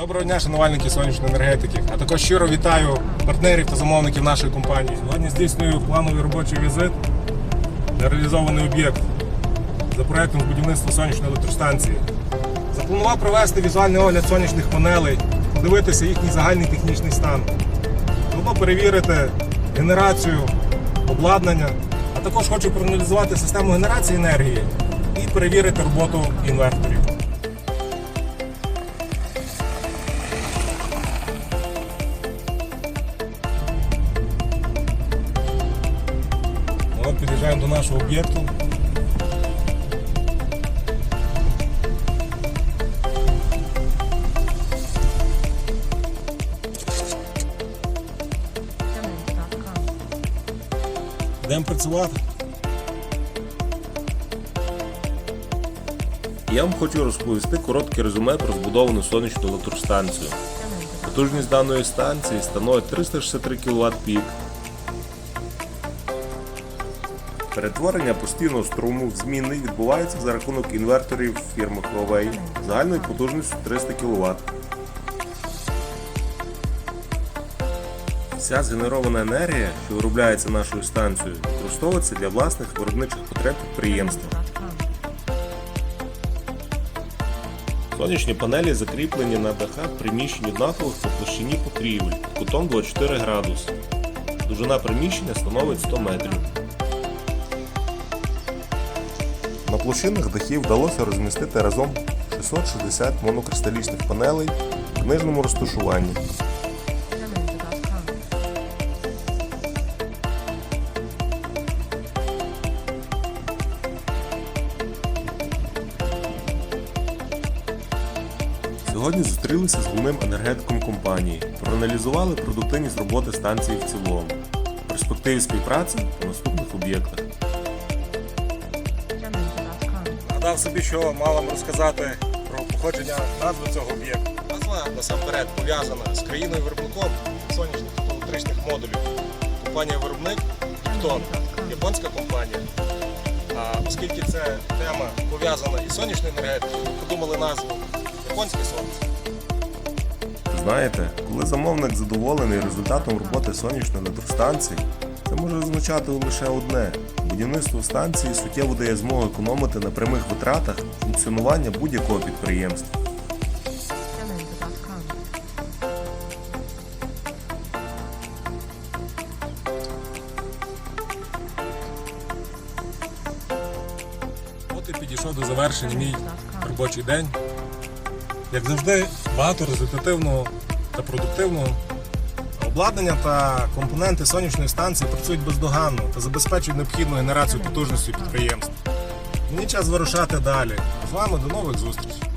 Доброго дня, шанувальники сонячної енергетики. А також щиро вітаю партнерів та замовників нашої компанії. Сьогодні здійснюю плановий робочий візит на реалізований об'єкт за проектом будівництва сонячної електростанції. Запланував провести візуальний огляд сонячних панелей, подивитися їхній загальний технічний стан, заодно перевірити генерацію, обладнання, а також хочу проаналізувати систему генерації енергії і перевірити роботу інверторів. Під'їжджаємо до нашого об'єкту. Йдемо працювати. Я вам хочу розповісти коротке резюме про збудовану сонячну електростанцію. Потужність даної станції становить 363 кВт пік. Перетворення постійного струму в змінний відбувається за рахунок інверторів фірми Huawei загальною потужністю 300 кВт. Вся згенерована енергія, що виробляється нашою станцією, використовується для власних виробничих потреб підприємства. Сонячні панелі закріплені на дахах приміщень однакових по площині покрівель кутом 24 градуси. Довжина приміщення становить 100 метрів. Площинах дахів вдалося розмістити разом 660 монокристалічних панелей в книжному розташуванні. Сьогодні зустрілися з головним енергетиком компанії, проаналізували продуктивність роботи станції в цілому, перспективи співпраці по наступних об'єктах. Гадав собі, що мав вам розказати про походження назви цього об'єкту. Назва насамперед пов'язана з країною виробником сонячних фотоелектричних модулів. Компанія виробник Птон, японська компанія. А оскільки ця тема пов'язана із сонячною енергетикою, подумали назву Японське сонце. Знаєте, коли замовник задоволений результатом роботи сонячної електростанції, це може означати лише одне: будівництво станції суттєво дає змогу економити на прямих витратах функціонування будь-якого підприємства. От і підійшов до завершення мій робочий день. Як завжди, багато результативного та продуктивного. Обладнання та компоненти сонячної станції працюють бездоганно та забезпечують необхідну генерацію потужності підприємств. Мені час вирушати далі. З вами до нових зустрічей.